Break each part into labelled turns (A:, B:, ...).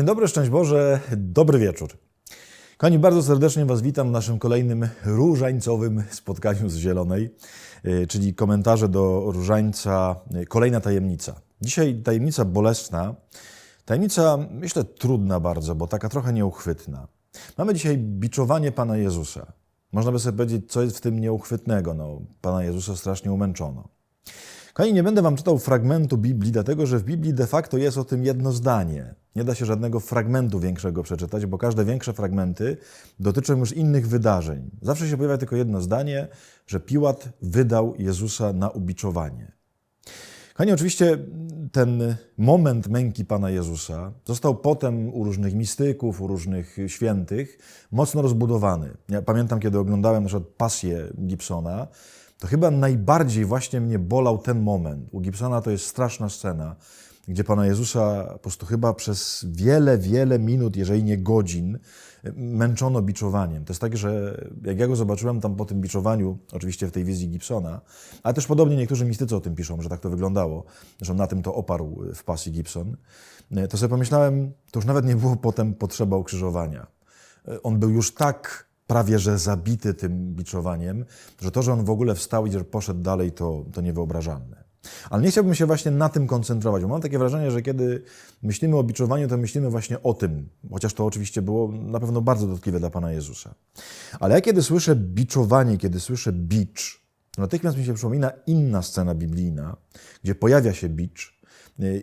A: Dzień dobry, szczęść Boże, dobry wieczór. Kochani, bardzo serdecznie Was witam w naszym kolejnym różańcowym spotkaniu z Zielonej, y, czyli komentarze do różańca, y, kolejna tajemnica. Dzisiaj tajemnica bolesna, tajemnica myślę trudna bardzo, bo taka trochę nieuchwytna. Mamy dzisiaj biczowanie Pana Jezusa. Można by sobie powiedzieć, co jest w tym nieuchwytnego. No, Pana Jezusa strasznie umęczono. Kochani, nie będę wam czytał fragmentu Biblii, dlatego że w Biblii de facto jest o tym jedno zdanie. Nie da się żadnego fragmentu większego przeczytać, bo każde większe fragmenty dotyczą już innych wydarzeń. Zawsze się pojawia tylko jedno zdanie, że Piłat wydał Jezusa na ubiczowanie. Kochani, oczywiście ten moment męki Pana Jezusa został potem u różnych mistyków, u różnych świętych mocno rozbudowany. Ja pamiętam, kiedy oglądałem na przykład pasję Gibsona, to chyba najbardziej właśnie mnie bolał ten moment. U Gibsona to jest straszna scena, gdzie Pana Jezusa po prostu chyba przez wiele, wiele minut, jeżeli nie godzin, męczono biczowaniem. To jest tak, że jak ja go zobaczyłem tam po tym biczowaniu, oczywiście w tej wizji Gibsona, ale też podobnie niektórzy mistycy o tym piszą, że tak to wyglądało, że na tym to oparł w pasji Gibson, to sobie pomyślałem, to już nawet nie było potem potrzeba ukrzyżowania. On był już tak prawie że zabity tym biczowaniem, że to, że on w ogóle wstał i że poszedł dalej, to, to niewyobrażalne. Ale nie chciałbym się właśnie na tym koncentrować, bo mam takie wrażenie, że kiedy myślimy o biczowaniu, to myślimy właśnie o tym, chociaż to oczywiście było na pewno bardzo dotkliwe dla Pana Jezusa. Ale ja kiedy słyszę biczowanie, kiedy słyszę bicz, natychmiast mi się przypomina inna scena biblijna, gdzie pojawia się bicz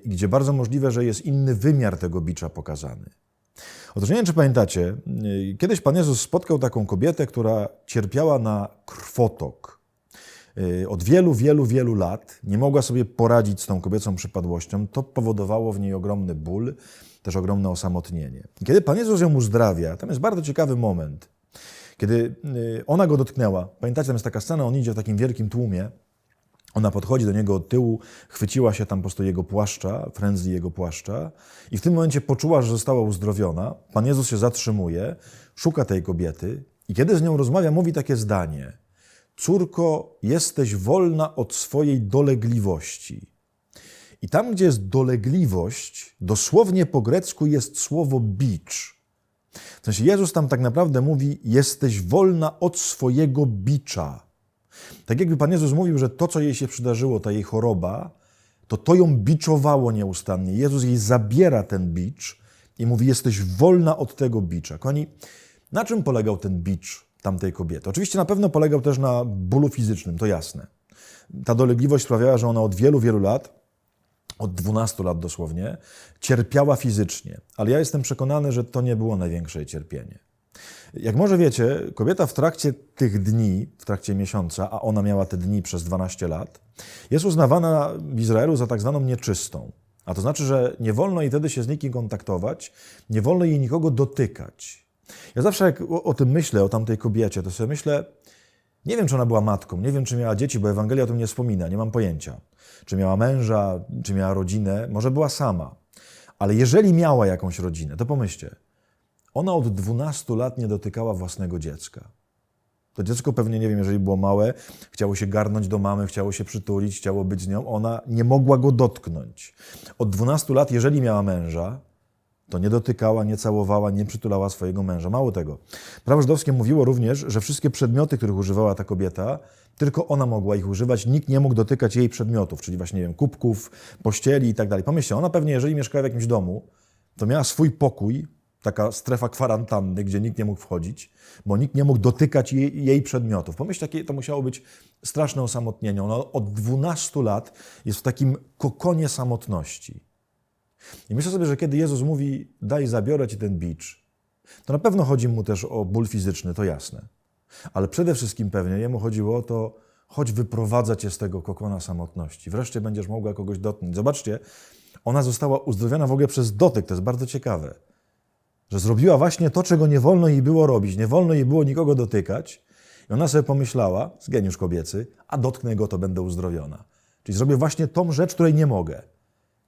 A: i gdzie bardzo możliwe, że jest inny wymiar tego bicza pokazany. Otóż nie wiem, czy pamiętacie, kiedyś Pan Jezus spotkał taką kobietę, która cierpiała na krwotok. Od wielu, wielu, wielu lat nie mogła sobie poradzić z tą kobiecą przypadłością. To powodowało w niej ogromny ból, też ogromne osamotnienie. Kiedy Pan Jezus ją uzdrawia, tam jest bardzo ciekawy moment. Kiedy ona go dotknęła, pamiętacie, tam jest taka scena, on idzie w takim wielkim tłumie, ona podchodzi do niego od tyłu, chwyciła się tam po prostu jego płaszcza, frędzli jego płaszcza i w tym momencie poczuła, że została uzdrowiona. Pan Jezus się zatrzymuje, szuka tej kobiety i kiedy z nią rozmawia, mówi takie zdanie. Córko, jesteś wolna od swojej dolegliwości. I tam, gdzie jest dolegliwość, dosłownie po grecku jest słowo bicz. W sensie Jezus tam tak naprawdę mówi, jesteś wolna od swojego bicza. Tak jakby Pan Jezus mówił, że to, co jej się przydarzyło, ta jej choroba, to to ją biczowało nieustannie. Jezus jej zabiera ten bicz i mówi, jesteś wolna od tego bicza. Kochani, na czym polegał ten bicz tamtej kobiety? Oczywiście na pewno polegał też na bólu fizycznym, to jasne. Ta dolegliwość sprawiała, że ona od wielu, wielu lat, od 12 lat dosłownie, cierpiała fizycznie. Ale ja jestem przekonany, że to nie było największe cierpienie. Jak może wiecie, kobieta w trakcie tych dni, w trakcie miesiąca, a ona miała te dni przez 12 lat, jest uznawana w Izraelu za tak zwaną nieczystą. A to znaczy, że nie wolno jej wtedy się z nikim kontaktować, nie wolno jej nikogo dotykać. Ja zawsze jak o, o tym myślę, o tamtej kobiecie, to sobie myślę, nie wiem, czy ona była matką, nie wiem, czy miała dzieci, bo Ewangelia o tym nie wspomina, nie mam pojęcia. Czy miała męża, czy miała rodzinę, może była sama. Ale jeżeli miała jakąś rodzinę, to pomyślcie, ona od 12 lat nie dotykała własnego dziecka. To dziecko pewnie, nie wiem, jeżeli było małe, chciało się garnąć do mamy, chciało się przytulić, chciało być z nią. Ona nie mogła go dotknąć. Od 12 lat, jeżeli miała męża, to nie dotykała, nie całowała, nie przytulała swojego męża. Mało tego. Prawo żydowskie mówiło również, że wszystkie przedmioty, których używała ta kobieta, tylko ona mogła ich używać, nikt nie mógł dotykać jej przedmiotów, czyli właśnie, nie wiem, kubków, pościeli i tak dalej. Pomyślcie, ona pewnie, jeżeli mieszkała w jakimś domu, to miała swój pokój, taka strefa kwarantanny, gdzie nikt nie mógł wchodzić, bo nikt nie mógł dotykać jej, jej przedmiotów. Pomyśl, jakie to musiało być straszne osamotnienie. Ona od 12 lat jest w takim kokonie samotności. I myślę sobie, że kiedy Jezus mówi, daj, zabiorę ci ten bicz, to na pewno chodzi mu też o ból fizyczny, to jasne. Ale przede wszystkim pewnie jemu chodziło o to, choć wyprowadza cię z tego kokona samotności. Wreszcie będziesz mogła kogoś dotknąć. Zobaczcie, ona została uzdrowiona w ogóle przez dotyk, to jest bardzo ciekawe że zrobiła właśnie to, czego nie wolno jej było robić. Nie wolno jej było nikogo dotykać. I ona sobie pomyślała, z geniusz kobiecy, a dotknę go, to będę uzdrowiona. Czyli zrobię właśnie tą rzecz, której nie mogę.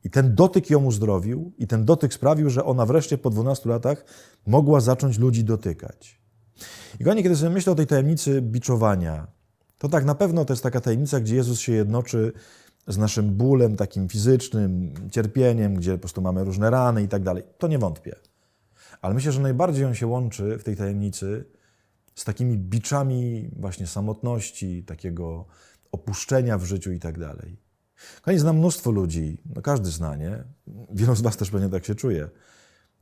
A: I ten dotyk ją uzdrowił, i ten dotyk sprawił, że ona wreszcie po 12 latach mogła zacząć ludzi dotykać. I kochani, kiedy sobie myślę o tej tajemnicy biczowania, to tak na pewno to jest taka tajemnica, gdzie Jezus się jednoczy z naszym bólem takim fizycznym, cierpieniem, gdzie po prostu mamy różne rany i tak dalej. To nie wątpię. Ale myślę, że najbardziej on się łączy w tej tajemnicy z takimi biczami właśnie samotności, takiego opuszczenia w życiu i tak dalej. Kochani, znam mnóstwo ludzi, no każdy zna, nie? Wielu z Was też pewnie tak się czuje,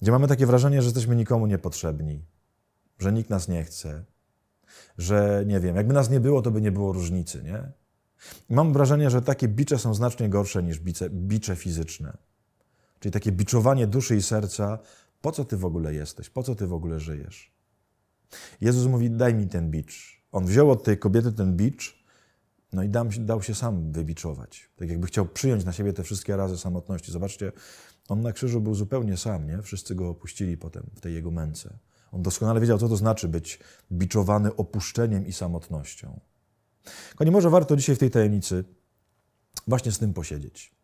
A: gdzie mamy takie wrażenie, że jesteśmy nikomu niepotrzebni, że nikt nas nie chce, że nie wiem, jakby nas nie było, to by nie było różnicy, nie? I mam wrażenie, że takie bicze są znacznie gorsze niż bice, bicze fizyczne. Czyli takie biczowanie duszy i serca, po co ty w ogóle jesteś, po co ty w ogóle żyjesz. Jezus mówi, daj mi ten bicz. On wziął od tej kobiety ten bicz, no i dał, dał się sam wybiczować. Tak jakby chciał przyjąć na siebie te wszystkie razy samotności. Zobaczcie, on na krzyżu był zupełnie sam, nie? Wszyscy go opuścili potem w tej jego męce. On doskonale wiedział, co to znaczy być biczowany opuszczeniem i samotnością. nie może warto dzisiaj w tej tajemnicy właśnie z tym posiedzieć.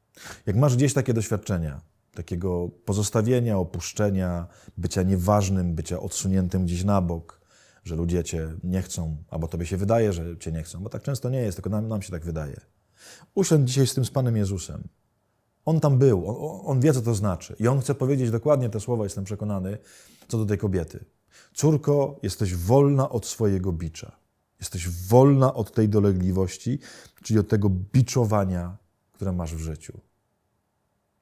A: Jak masz gdzieś takie doświadczenia, takiego pozostawienia, opuszczenia, bycia nieważnym, bycia odsuniętym gdzieś na bok, że ludzie cię nie chcą, albo tobie się wydaje, że cię nie chcą, bo tak często nie jest, tylko nam, nam się tak wydaje. Usiądź dzisiaj z tym z Panem Jezusem. On tam był, on, on wie, co to znaczy. I on chce powiedzieć dokładnie te słowa, jestem przekonany, co do tej kobiety. Córko, jesteś wolna od swojego bicza. Jesteś wolna od tej dolegliwości, czyli od tego biczowania, które masz w życiu.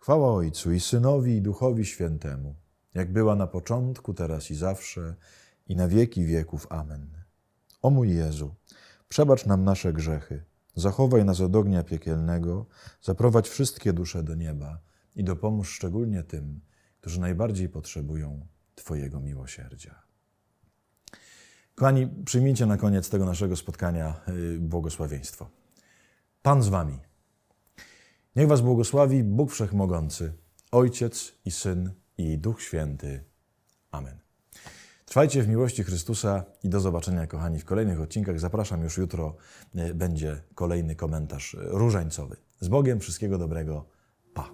A: Chwała Ojcu i Synowi i Duchowi Świętemu, jak była na początku, teraz i zawsze, i na wieki wieków. Amen. O mój Jezu, przebacz nam nasze grzechy, zachowaj nas od ognia piekielnego, zaprowadź wszystkie dusze do nieba i dopomóż szczególnie tym, którzy najbardziej potrzebują Twojego miłosierdzia. Kochani, przyjmijcie na koniec tego naszego spotkania y, błogosławieństwo. Pan z Wami. Niech Was błogosławi Bóg Wszechmogący, Ojciec i Syn i Duch Święty. Amen. Trwajcie w miłości Chrystusa i do zobaczenia, kochani, w kolejnych odcinkach. Zapraszam już jutro, y, będzie kolejny komentarz y, różańcowy. Z Bogiem, wszystkiego dobrego. Pa.